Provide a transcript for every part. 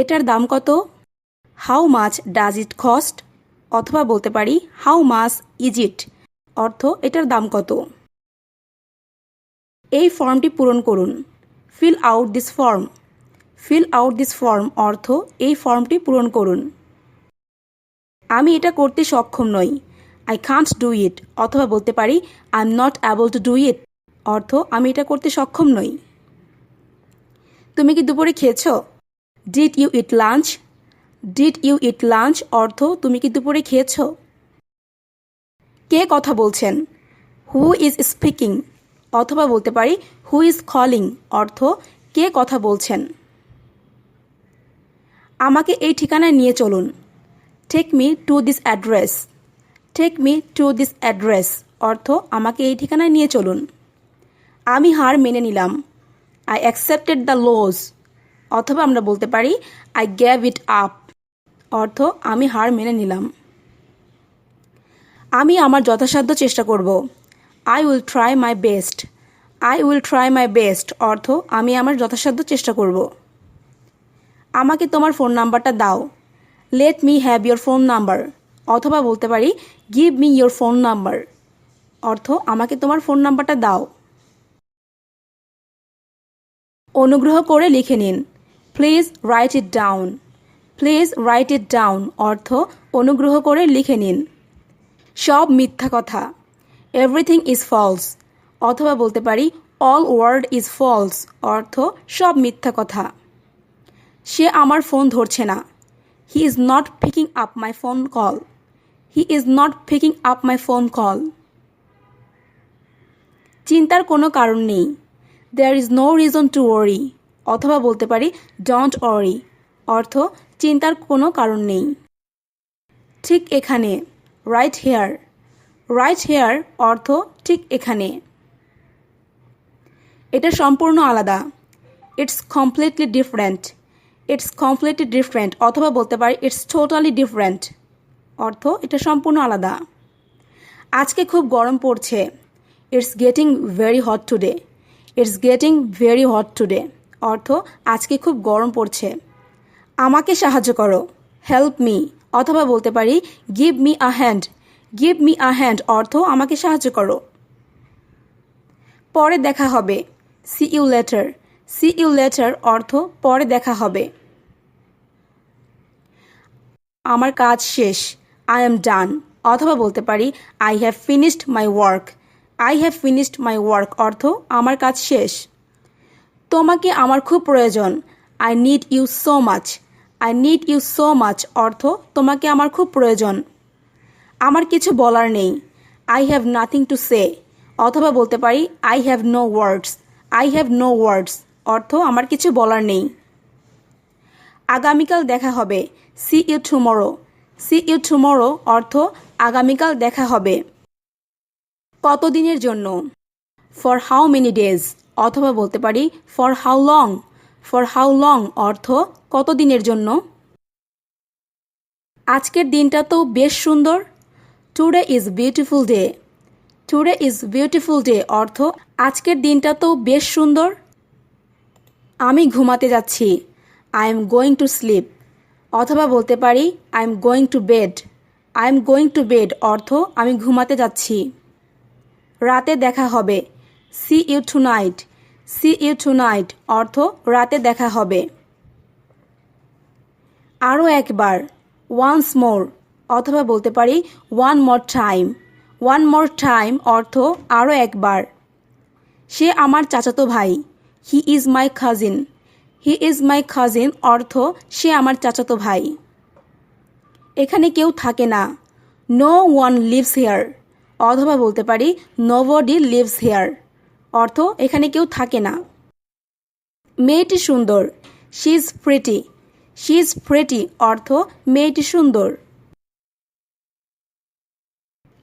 এটার দাম কত? How much does it cost অথবা বলতে পারি হাউ মাছ ইজ ইট অর্থ, এটার দাম কত? এই ফর্মটি পূরণ করুন। Fill out this form fill out this form অর্থ, এই ফর্মটি পূরণ করুন। আমি এটা করতে সক্ষম নই। আই কান্ট ডু ইট অথবা বলতে পারি I am not able to do it অর্থ, আমি এটা করতে সক্ষম নই। তুমি কি দুপুরে খেয়েছো? Did you eat lunch did you eat lunch অর্থ, তুমি কি দুপুরে খেয়েছো? কে কথা বলছেন? হু ইজ স্পিকিং অথবা বলতে পারি হু ইজ কলিং অর্থ, কে কথা বলছেন? আমাকে এই ঠিকানায় নিয়ে চলুন। Take me to this address take me to this address অর্থ, আমাকে এই ঠিকানায় নিয়ে চলুন। আমি হার মেনে নিলাম। আই অ্যাকসেপ্টেড দ্য লোজ অথবা আমরা বলতে পারি আই গ্যাভ ইট আপ অর্থ, আমি হার মেনে নিলাম। আমি আমার যথাসাধ্য চেষ্টা করব। I will try my best I will try my best অর্থ, আমি আমার যথাসাধ্য চেষ্টা করব। আমাকে তোমার ফোন নাম্বারটা দাও। Let me have your phone number অথবা বলতে পারি give me your phone number অর্থ, আমাকে তোমার ফোন নাম্বারটা দাও। অনুগ্রহ করে লিখে নিন। Please write it down please write it down অর্থ অনুগ্রহ করে লিখে নিন। সব মিথ্যা কথা। এভরিথিং ইজ ফলস অথবা বলতে পারি অল ওয়ার্ড ইজ ফলস অর্থ সব মিথ্যা কথা। সে আমার ফোন ধরছে না। He is not picking up my phone call he is not picking up my phone call চিন্তার কোনো কারণ নেই। There is no reason to worry অথবা বলতে পারি ডন্ট ওয়ারি অর্থ চিন্তার কোনো কারণ নেই। ঠিক এখানে রাইট হেয়ার রাইট হেয়ার অর্থ ঠিক এখানে। এটা সম্পূর্ণ আলাদা। It's completely different it's completely different অথবা বলতে পারি ইটস টোটালি ডিফারেন্ট অর্থ এটা সম্পূর্ণ আলাদা। আজকে খুব গরম পড়ছে। It's getting very hot today it's getting very hot today অর্থ আজকে খুব গরম পড়ছে। আমাকে সাহায্য করো। হেল্প মি অথবা বলতে পারি give me a hand give me a hand অর্থ আমাকে সাহায্য করো। পরে দেখা হবে। See you later see you later অর্থ পরে দেখা হবে। আমার কাজ শেষ। আই এম ডান অথবা বলতে পারি I have finished my work I have finished my work অর্থ আমার কাজ শেষ। তোমাকে আমার খুব প্রয়োজন। I need you so much I need you so much অর্থ তোমাকে আমার খুব প্রয়োজন। আমার কিছু বলার নেই। I have nothing to say অথবা বলতে পারি I have no words I have no words অর্থ আমার কিছু বলার নেই। আগামীকাল দেখা হবে। See you tomorrow see you tomorrow অর্থ আগামীকাল দেখা হবে। কতদিনের জন্য? ফর হাউ মেনি ডেজ অথবা বলতে পারি for how long for how long অর্থ, কতদিনের জন্য? আজকের দিনটা তো বেশ সুন্দর। Today is beautiful day today is beautiful day অর্থ, আজকের দিনটা তো বেশ সুন্দর। আমি ঘুমাতে যাচ্ছি। I am going to sleep অথবা বলতে পারি I am going to bed I am going to bed অর্থ, আমি ঘুমাতে যাচ্ছি। রাতে দেখা হবে। See you tonight see you tonight অর্থ, রাতে দেখা হবে। আরও একবার ওয়ান্স মোর অথবা বলতে পারি one more time one more time অর্থ আরও একবার। সে আমার চাচাতো ভাই। He is my খাজিন he is my খাজিন অর্থ, সে আমার চাচাতো ভাই। এখানে কেউ থাকে না। নো ওয়ান লিভস হেয়ার অথবা বলতে পারি নো বডি লিভস হেয়ার অর্থ এখানে কেউ থাকে না। মেয়েটি সুন্দর। She is pretty she is অর্থ মেয়েটি সুন্দর।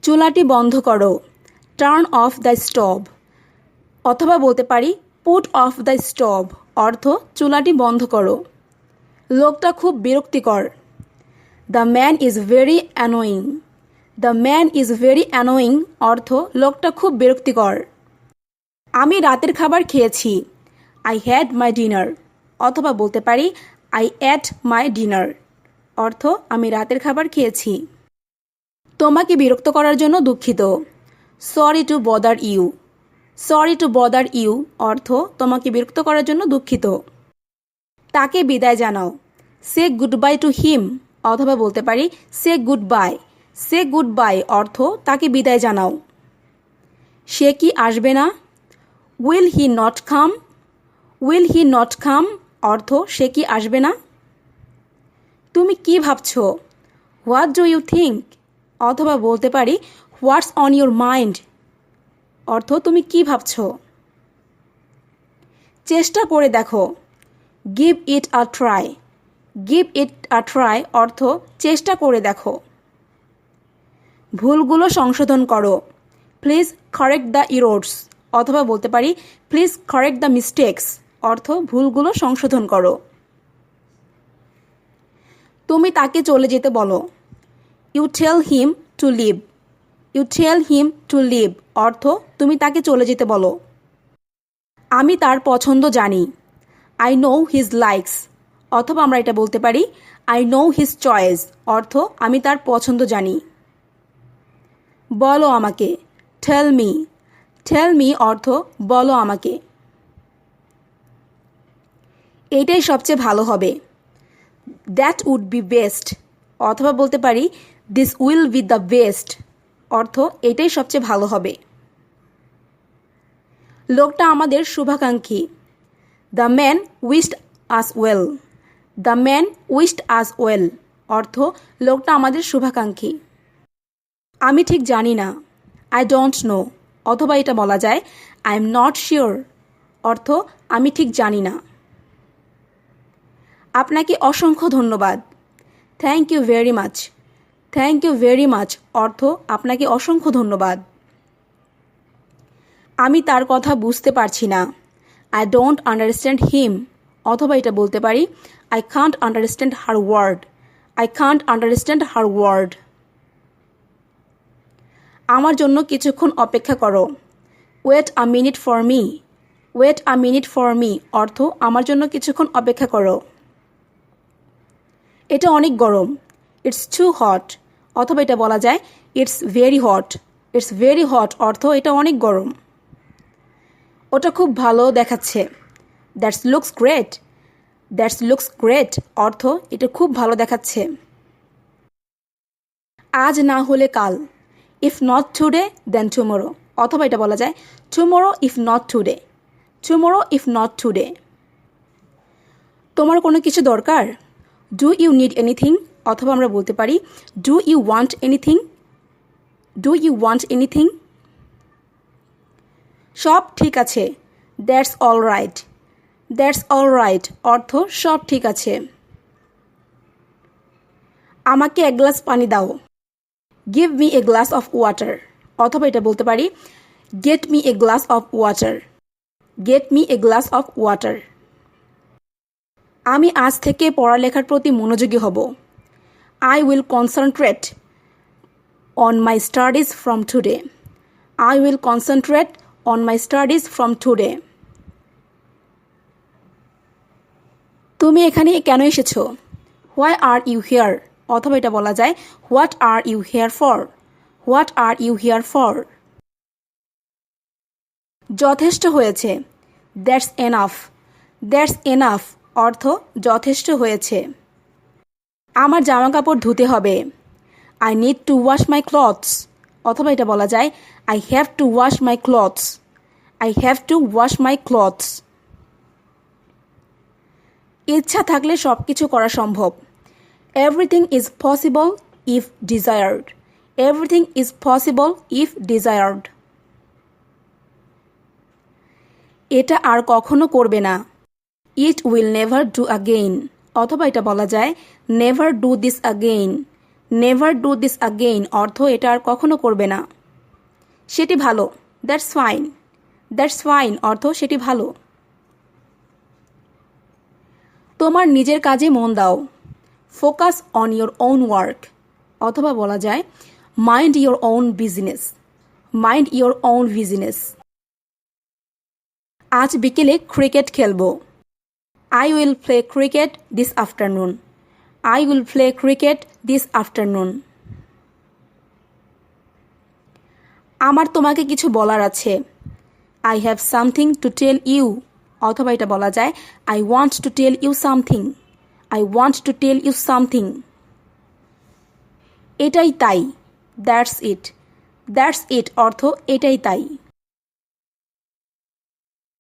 চুলাটি বন্ধ করো। টার্ন অফ দ্য স্টোভ অথবা বলতে পারি পুট অফ দ্য স্টোভ অর্থ চুলাটি বন্ধ করো। লোকটা খুব বিরক্তিকর। The man is very annoying the man is very annoying অর্থ লোকটা খুব বিরক্তিকর। আমি রাতের খাবার খেয়েছি। আই হ্যাড মাই ডিনার অথবা বলতে পারি আই অ্যাট মাই ডিনার অর্থ, আমি রাতের খাবার খেয়েছি। তোমাকে বিরক্ত করার জন্য দুঃখিত। Sorry to bother you sorry to bother you অর্থ, তোমাকে বিরক্ত করার জন্য দুঃখিত। তাকে বিদায় জানাও। Say goodbye to him অথবা বলতে পারি say goodbye say goodbye অর্থ, তাকে বিদায় জানাও। সে কি আসবে না? Will he not come will he not come অর্থ, সে কি আসবে না? তুমি কি ভাবছ? হোয়াট ডু ইউ থিঙ্ক অথবা বলতে পারি হোয়াটস অন ইউর মাইন্ড অর্থ, তুমি কি ভাবছ? চেষ্টা করে দেখো। Give it a try give it a try অর্থ, চেষ্টা করে দেখো। ভুলগুলো সংশোধন করো। প্লিজ কারেক্ট দ্য ইরোডস অথবা বলতে পারি প্লিজ কারেক্ট দ্য মিস্টেক্স অর্থ ভুলগুলো সংশোধন করো। তুমি তাকে চলে যেতে বলো। You tell him to leave you tell him to leave অর্থ তুমি তাকে চলে যেতে বলো। আমি তার পছন্দ জানি। আই নো হিজ লাইকস অথবা আমরা এটা বলতে পারি আই নো হিজ চয়েস অর্থ আমি তার পছন্দ জানি। বলো আমাকে টেল মি টেল মি অর্থ, বলো আমাকে। এইটাই সবচেয়ে ভালো হবে। দ্যাট উড বি বেস্ট অথবা বলতে পারি this will be the best অর্থ, এটাই সবচেয়ে ভালো হবে। লোকটা আমাদের শুভাকাঙ্ক্ষী। The man wished us well the man wished us well অর্থ, লোকটা আমাদের শুভাকাঙ্ক্ষী। আমি ঠিক জানি না। আই ডোন্ট নো অথবা এটা বলা যায় আই এম নট শিওর অর্থ, আমি ঠিক জানি না আপনাকে অসংখ্য ধন্যবাদ। Thank you very much thank you very much অর্থ, আপনাকে অসংখ্য ধন্যবাদ। আমি তার কথা বুঝতে পারছি না। আই ডোন্ট আন্ডারস্ট্যান্ড হিম অথবা এটা বলতে পারি I can't understand her word I can't understand her word আমার জন্য কিছুক্ষণ অপেক্ষা করো। Wait a minute for me wait a minute for me অর্থ আমার জন্য কিছুক্ষণ অপেক্ষা করো। এটা অনেক গরম। ইটস টু হট অথবা এটা বলা যায় it's very hot it's very hot অর্থ এটা অনেক গরম। ওটা খুব ভালো দেখাচ্ছে। That's looks great that's looks great অর্থ এটা খুব ভালো দেখাচ্ছে। আজ না হলে কাল। If not today then tomorrow অথবা এটা বলা যায় tomorrow if not today tomorrow if not today তোমার কোনো কিছু দরকার? ডু ইউ নিড এনিথিং অথবা আমরা বলতে পারি do you want anything do you want anything সব ঠিক আছে। That's all right that's all right অর্থ সব ঠিক আছে। আমাকে এক গ্লাস পানি দাও। Give me a glass of water অথবা এটা বলতে পারি get me a glass of water get me a glass of water আমি আজ থেকে পড়ালেখার প্রতি মনোযোগী হব। I will concentrate on my studies from today I will concentrate on my studies from today তুমি এখানে কেন এসেছ? হোয়াই আর ইউ হেয়ার অথবা এটা বলা যায় what are you here for what are you here for যথেষ্ট হয়েছে। দ্যাটস এনাফ দ্যাটস এনাফ অর্থ যথেষ্ট হয়েছে। আমার জামা কাপড় ধুতে হবে। I need to wash my clothes অথবা এটা বলা যায় I have to wash my clothes I have to wash my clothes ইচ্ছা থাকলে সব কিছু করা সম্ভব। Everything is possible if desired everything is possible if desired এটা আর কখনো করবে না। It will never do again অথবা এটা বলা যায় never do this again never do this again অর্থ এটা আর কখনো করবে না। সেটি ভালো দ্যাটস ফাইন দ্যাটস ফাইন অর্থ সেটি ভালো। তোমার নিজের কাজে মন দাও। Focus on your own work, অথবা বলা যায়, mind your own business, mind your own business. আজ বিকেলে ক্রিকেট খেলব। I will play cricket this afternoon. I will play cricket this afternoon. আমার তোমাকে কিছু বলার আছে। I have something to tell you, অথবা এটা বলা যায়, I want to tell you something. I want to tell you something এটাই তাই। দ্যাটস ইট দ্যাটস ইট অর্থ এটাই তাই।